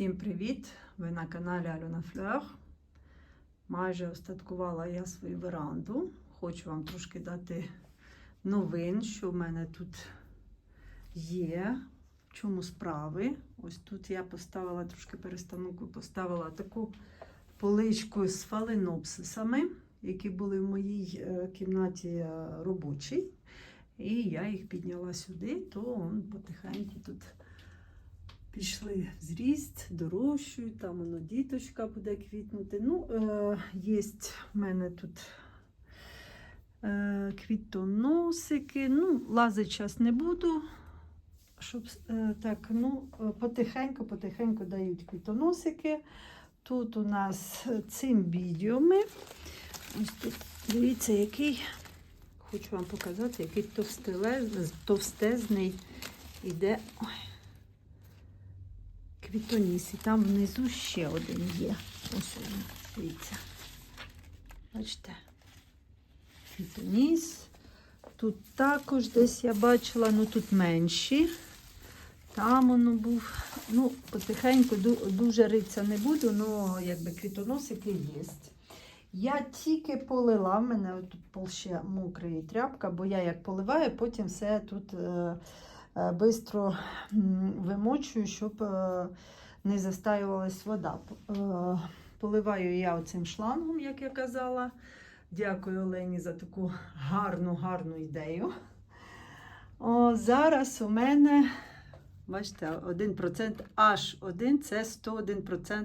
Всім привіт! Ви на каналі Альона Флер. Майже остаткувала я свою веранду. Хочу вам трошки дати новин, що в мене тут є. В чому справи. Ось тут я поставила трошки перестановку, поставила таку поличку з фаленопсисами, які були в моїй е, кімнаті е, робочій. І я їх підняла сюди, то потихеньку тут пішли в зріст, дорощують, там воно діточка буде квітнути. Ну, е, є в мене тут е, квітоносики. Ну, лазить час не буду. Щоб е, так, ну, потихеньку, потихеньку дають квітоносики. Тут у нас цимбідіуми. Ось тут, дивіться, який, хочу вам показати, який товстезний іде. Ой, квітоніс. І там внизу ще один є. Ось він, дивіться. Бачите? Квітоніс. Тут також десь я бачила, ну тут менші. Там воно був. Ну, потихеньку дуже ритися не буду, але якби квітоносики є. Я тільки полила, в мене тут ще мокрий тряпка, бо я як поливаю, потім все тут е, бистро вимочую, щоб е, не застаювалась вода. Е, Поливаю я оцим шлангом, як я казала. Дякую Олені за таку гарну, гарну ідею. О, зараз у мене, бачите, 1%, аж 1 це 101%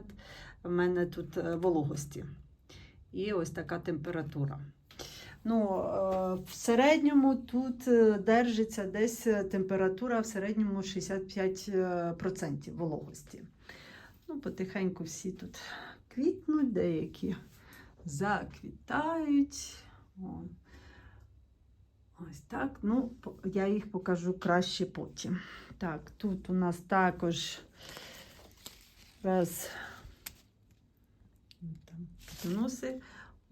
в мене тут е, вологості. І ось така температура. Ну, е, в середньому тут е, держиться десь е, температура в середньому 65% вологості. Ну, потихеньку всі тут квітнуть, деякі заквітають. О. Ось так. Ну, я їх покажу краще потім. Так, тут у нас також раз там носи.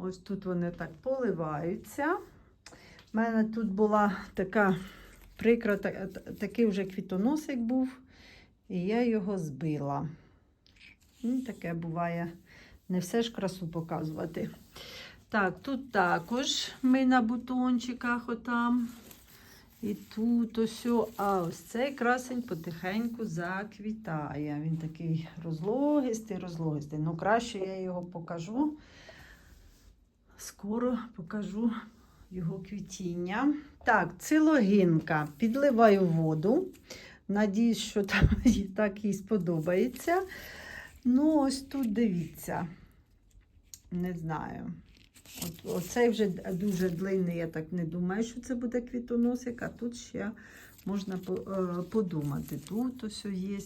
Ось тут вони так поливаються. У мене тут була така прикра, та- та- такий вже квітоносик був, і я його збила. Ну, таке буває. Не все ж красу показувати. Так, тут також ми на бутончиках отам. І тут ось. А ось цей красень потихеньку заквітає. Він такий розлогистий, розлогистий. Ну, краще я його покажу. Скоро покажу його квітіння. Так, цилогінка. Підливаю воду. Надіюсь, що там так їй сподобається. Ну, ось тут дивіться. Не знаю. От, оцей вже дуже длинний, я так не думаю, що це буде квітоносик, а тут ще можна е, подумати. Тут ось є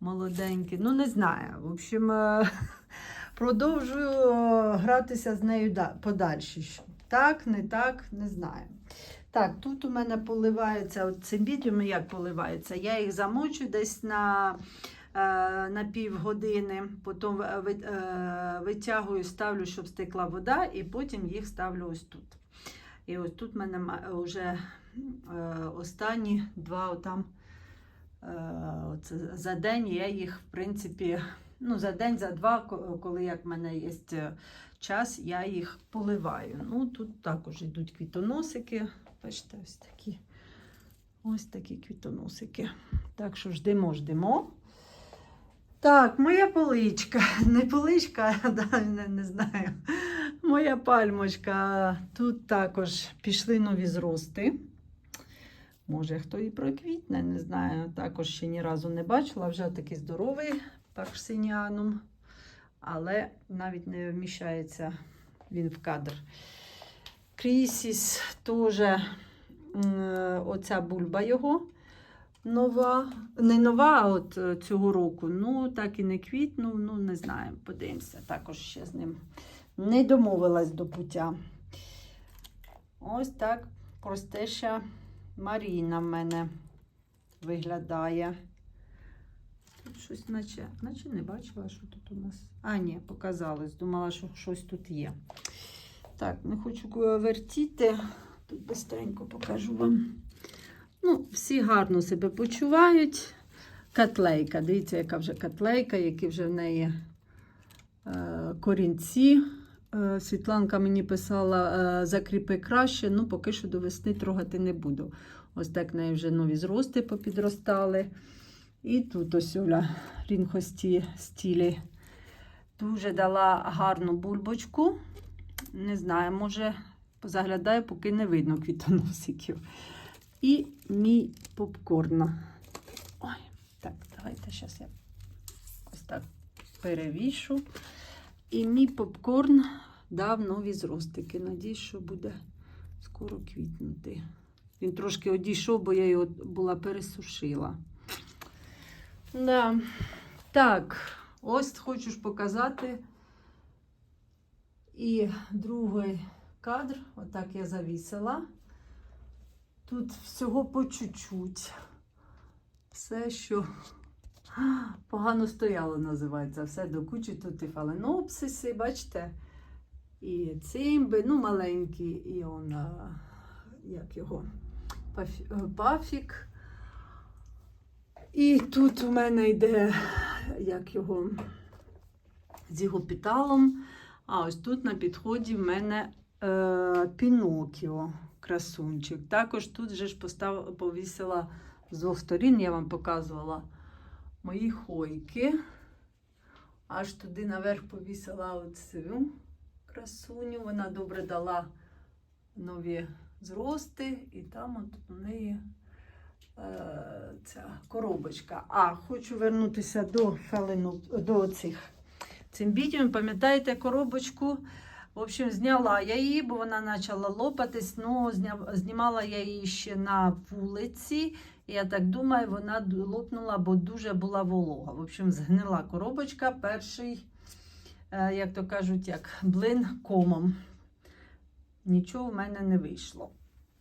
молоденький. Ну, не знаю. В общем, е, продовжую е, гратися з нею подальше. Так, не так, не знаю. Так, тут у мене поливається от цимбідіуми, як поливається. Я їх замочу десь на, е, на півгодини, потім ви- ви- е, витягую, ставлю, щоб стекла вода, і потім їх ставлю ось тут. І ось тут в мене вже останні два отам, е, за день я їх, в принципі, ну, за день, за два, коли як в мене є е, час, я їх поливаю. Ну, тут також йдуть квітоносики. Бачите, ось такі. Ось такі квітоносики. Так що ждемо, ждемо. Так, моя поличка. Не поличка, да, не, не знаю. Моя пальмочка. Тут також пішли нові зрости. Може, хто і проквітне, не знаю. Також ще ні разу не бачила. Вже такий здоровий парксиніанум. Але навіть не вміщається він в кадр. Крісіс теж оця бульба його нова. Не нова, от е, цього року. Ну, так і не квітнув, ну не знаю. Подивимося. Також ще з ним не домовилась до пуття. Ось так простеша Маріна в мене виглядає. Щось наче, наче не бачила, що тут у нас. А, ні, показалось. Думала, що щось тут є. Так, не хочу е, вертіти. Тут бистренько покажу вам. Ну, всі гарно себе почувають. котлейка. Дивіться, яка вже котлейка, які вже в неї е, корінці. Е, Світланка мені писала, е, закріпи краще, ну поки що до весни трогати не буду. Ось так в неї вже нові зрости попідростали. І тут ось Оля рінхості стілі. Дуже дала гарну бульбочку. Не знаю, може позаглядаю, поки не видно квітоносиків. І мій попкорн. Ой, так, давайте зараз я ось так перевішу. І мій попкорн дав нові зростики. Надіюсь, що буде скоро квітнути. Він трошки одійшов, бо я його була пересушила. Да. Так, ось хочу ж показати. І другий кадр, отак я завісила. Тут всього по чуть-чуть. Все, що погано стояло, називається. Все до кучі. Тут і фаленопсиси, бачите? І цимби, ну, маленькі, і он, як його, пафі- пафік. І тут у мене йде, як його, з його піталом. А ось тут на підході в мене е, Пінокіо, красунчик. Також тут же ж постав, повісила з двох сторін, я вам показувала мої хойки. Аж туди наверх повісила оцю красуню. Вона добре дала нові зрости, і там от у неї ця коробочка. А, хочу вернутися до фелину, до цих цимбідіум. Пам'ятаєте коробочку? В общем, зняла я її, бо вона почала лопатись. Ну, знімала я її ще на вулиці. Я так думаю, вона лопнула, бо дуже була волога. В общем, згнила коробочка. Перший, е, як то кажуть, як блин комом. Нічого в мене не вийшло.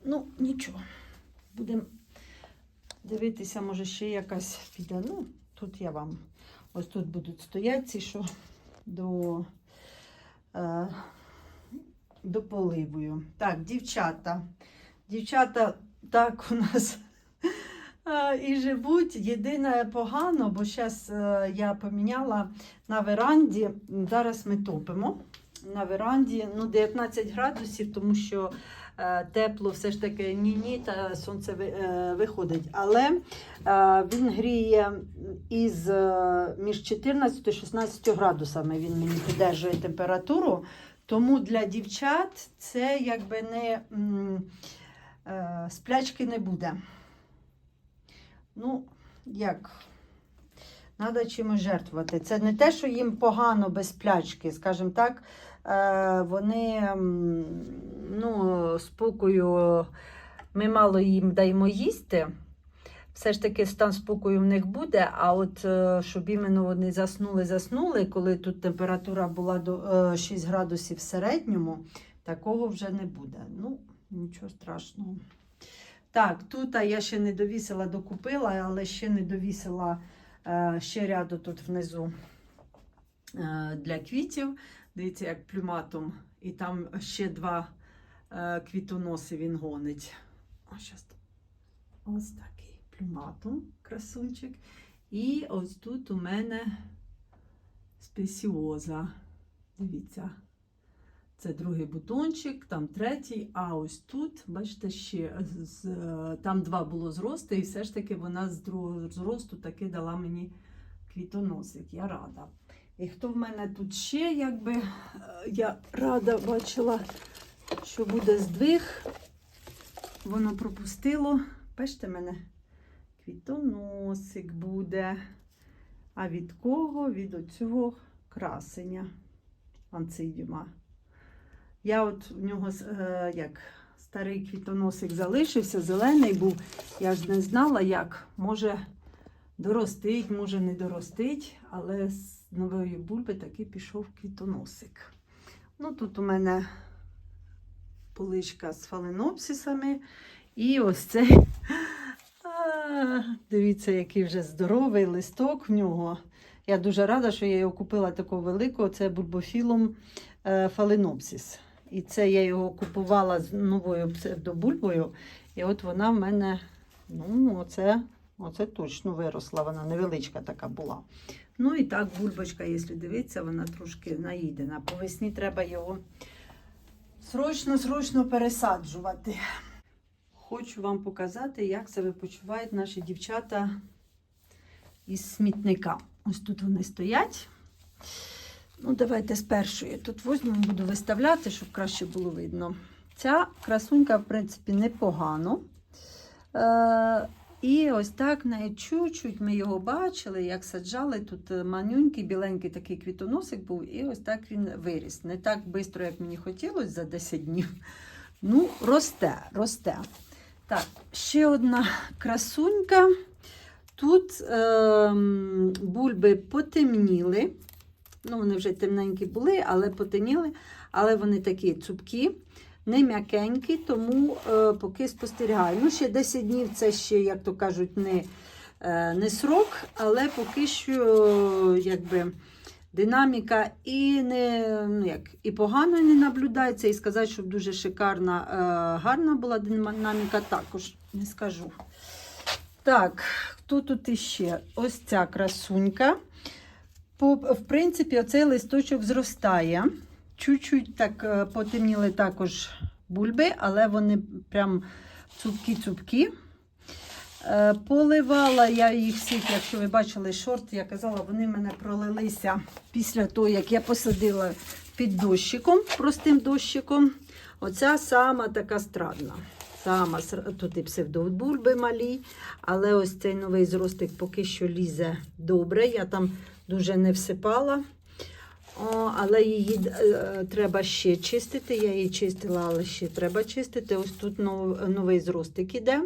Ну, нічого. Будемо дивитися, може, ще якась піде. Ну, тут я вам. Ось тут будуть стояти ці, що до, е, до поливою. Так, дівчата. Дівчата так у нас е, і живуть. Єдине погано, бо зараз я поміняла на веранді. Зараз ми топимо. На веранді ну, 19 градусів, тому що е, тепло все ж таки ні-ні, та сонце е, виходить. Але е, він гріє із е, між 14 і 16 градусами. Він мені піддержує температуру. Тому для дівчат це якби не е, сплячки не буде. Ну, як? Треба чимось жертвувати. Це не те, що їм погано без сплячки, скажімо так, е, вони ну, спокою, ми мало їм даємо їсти. Все ж таки стан спокою в них буде, а от е, щоб іменно вони заснули, заснули, коли тут температура була до е, 6 градусів в середньому, такого вже не буде. Ну, нічого страшного. Так, тут я ще не довісила, докупила, але ще не довісила е, ще ряду тут внизу е, для квітів. Дивіться, як плюматом. І там ще два е, квітоноси він гонить. О. Ось такий плюматум, красунчик. І ось тут у мене спесіоза. Дивіться. Це другий бутончик, там третій, а ось тут, бачите, ще з- там два було зрости, і все ж таки вона з другого зросту таки дала мені квітоносик. Я рада. І хто в мене тут ще, якби е, я рада бачила, що буде здвиг. Воно пропустило. Бачите мене? Квітоносик буде. А від кого? Від оцього красення анцидіума. Я от в нього е, як старий квітоносик залишився, зелений був. Я ж не знала, як може доростить, може не доростить, але з нової бульби таки пішов квітоносик. Ну, тут у мене поличка з фаленопсисами. І ось цей. А, Дивіться, який вже здоровий листок в нього. Я дуже рада, що я його купила такого великого. Це бульбофілум е, фаленопсис. І це я його купувала з новою псевдобульбою. І от вона в мене, ну, оце Оце точно виросла, вона невеличка така була. Ну і так, бульбочка, якщо дивитися, вона трошки наїдена. По весні треба його срочно-срочно пересаджувати. Хочу вам показати, як себе почувають наші дівчата із смітника. Ось тут вони стоять. Ну, давайте з першої тут візьмемо, буду виставляти, щоб краще було видно. Ця красунька, в принципі, непогано. Е, і ось так чуть-чуть ми його бачили, як саджали. Тут е, манюнький, біленький такий квітоносик був, і ось так він виріс. Не так швидко, як мені хотілося за 10 днів. Ну, росте, росте. Так, ще одна красунька. Тут е, бульби потемніли. Ну, вони вже темненькі були, але потемніли. Але вони такі цупкі, не м'якенькі, тому е, поки спостерігаю. Ну, ще 10 днів це ще, як то кажуть, не, е, не срок, але поки що якби, динаміка і не, ну, як, і погано не наблюдається, і сказати, щоб дуже шикарна, е, гарна була динаміка, також не скажу. Так, хто тут іще? Ось ця красунька. В принципі, оцей листочок зростає. Чуть-чуть так е, потемніли також бульби, але вони прям цупкі-цупкі. Е, Поливала я їх всіх, якщо ви бачили шорт, я казала, вони в мене пролилися після того, як я посадила під дощиком, простим дощиком. Оця сама така страдна. Сама тут і псевдобульби малі, але ось цей новий зростик поки що лізе добре. Я там дуже не всипала. О, але її е, треба ще чистити. Я її чистила, але ще треба чистити. Ось тут нов, новий зростик іде.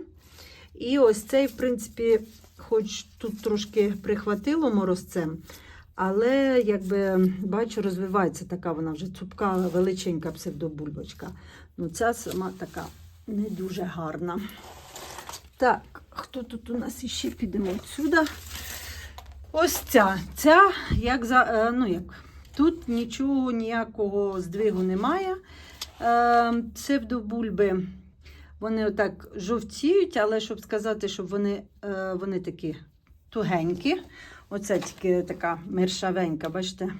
І ось цей, в принципі, хоч тут трошки прихватило морозцем, але якби бачу, розвивається така вона вже цупка, величенька псевдобульбочка. Ну, ця сама така не дуже гарна. Так, хто тут у нас іще підемо сюди? Ось ця. Ця, як за, е, ну як, тут нічого ніякого здвигу немає. Е, Псевдобульби, вони отак жовтіють, але щоб сказати, щоб вони, е, вони такі тугенькі. Оце тільки така мершавенька, бачите,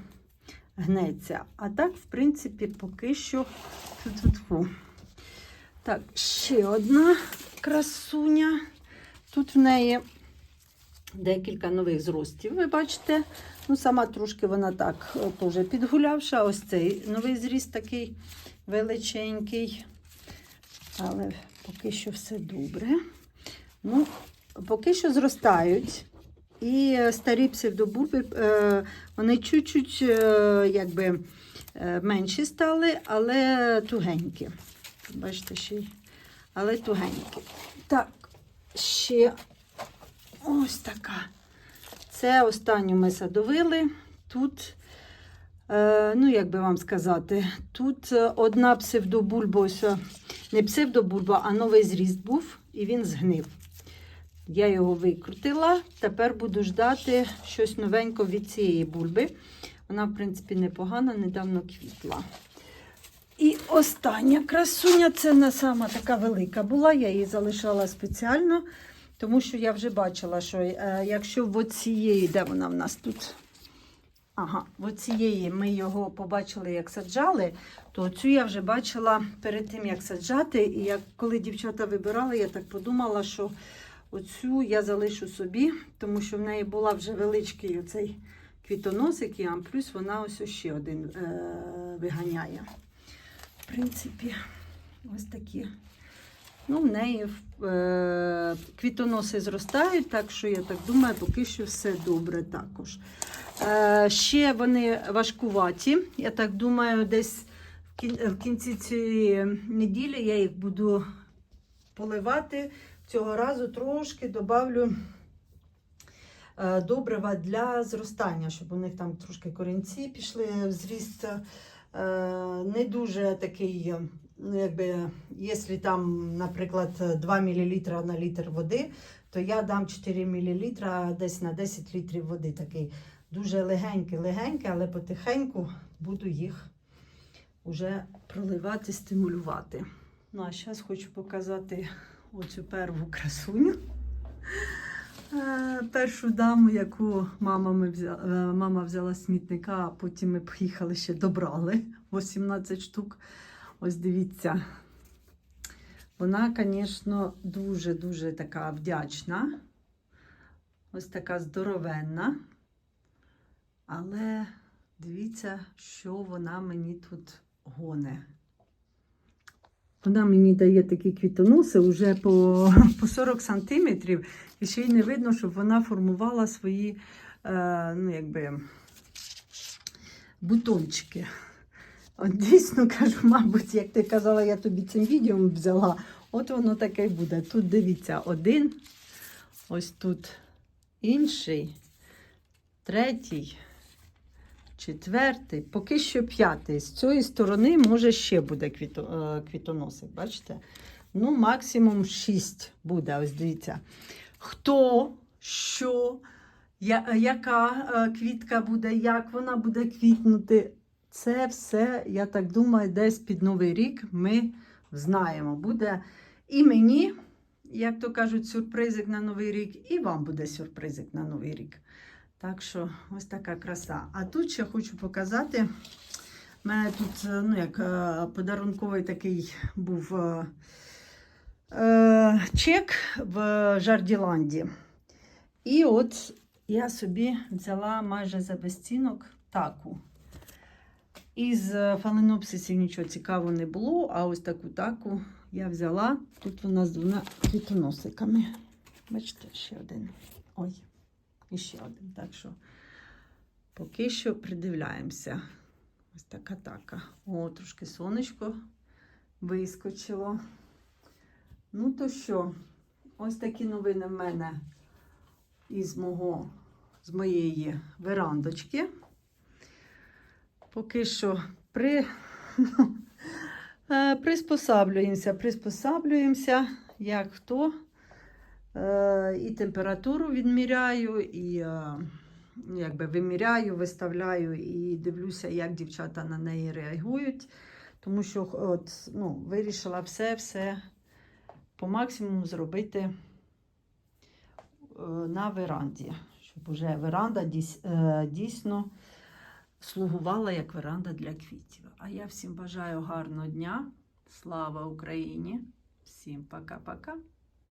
гнеться. А так, в принципі, поки що. Так, ще одна красуня. Тут в неї декілька нових зростів, ви бачите. Ну, сама трошки вона так е, теж підгулявша. Ось цей новий зріст такий величенький. Але поки що все добре. Ну, поки що зростають. І старі псевдобульби, е, вони чуть-чуть е, якби, менші стали, але тугенькі. Бачите, ще й. Але тугенькі. Так, ще ось така. Це останню ми садовили. Тут, е, ну як би вам сказати, тут е, одна псевдобульба, ось, е, не псевдобульба, а новий зріст був, і він згнив. Я його викрутила. Тепер буду ждати щось новеньке від цієї бульби. Вона, в принципі, непогана, недавно квітла. І остання красуня, це сама така велика була. Я її залишала спеціально, тому що я вже бачила, що е, якщо в оцієї, де вона в нас тут? Ага, в оцієї ми його побачили, як саджали, то цю я вже бачила перед тим, як саджати. І як коли дівчата вибирали, я так подумала, що оцю я залишу собі, тому що в неї була вже величкий оцей квітоносик, і плюс вона ось ще один е, виганяє. В принципі, ось такі. Ну, в неї квітоноси зростають, так що я так думаю, поки що все добре також. Е, ще вони важкуваті. Я так думаю, десь в кінці цієї неділі я їх буду поливати. Цього разу трошки добавлю е, добрива для зростання, щоб у них там трошки корінці пішли в зріст. Е, Не дуже такий, якби, якщо там, наприклад, 2 мл на літр води, то я дам 4 мл десь на 10 літрів води. Такий дуже легенький, легенький, але потихеньку буду їх вже проливати, стимулювати. Ну, а зараз хочу показати оцю перву красуню. Е, Першу даму, яку мама, ми взяла, е, мама взяла смітника, а потім ми поїхали ще добрали 18 штук. Ось дивіться. Вона, звісно, дуже-дуже така вдячна. Ось така здоровенна. Але дивіться, що вона мені тут гоне. Вона мені дає такі квітоноси вже по, по 40 сантиметрів, і ще й не видно, щоб вона формувала свої е, ну, якби, бутончики. Дійсно кажу, мабуть, як ти казала, я тобі цим відео взяла, от воно таке буде. Тут дивіться, один, ось тут інший, третій, четвертий, поки що п'ятий. З цієї сторони, може, ще буде е, квітоносик, бачите? Ну, максимум шість буде. Ось дивіться. Хто, що, я, яка е, квітка буде, як вона буде квітнути. Це все, я так думаю, десь під Новий рік ми знаємо. Буде і мені, як то кажуть, сюрпризик на Новий рік, і вам буде сюрпризик на Новий рік. Так що ось така краса. А тут ще хочу показати. У мене тут е, ну, як, е, подарунковий такий був е, е, чек в Жарділанді. І от я собі взяла майже за безцінок таку. Із е, фаленопсисів нічого цікавого не було, а ось таку таку я взяла. Тут вона з двома квітоносиками. Бачите, ще один. Ой, і ще один. Так що поки що придивляємося. Ось така така. О, трошки сонечко вискочило. Ну, то що, ось такі новини в мене із мого, з моєї верандочки. Поки що при, е, приспосаблюємося, приспосаблюємося, як хто. Е, І температуру відміряю, і е, якби виміряю, виставляю і дивлюся, як дівчата на неї реагують. Тому що от, ну, вирішила все-все по максимуму зробити на веранді, щоб уже веранда дійсно слугувала як веранда для квітів. А я всім бажаю гарного дня. Слава Україні! Всім пока-пока!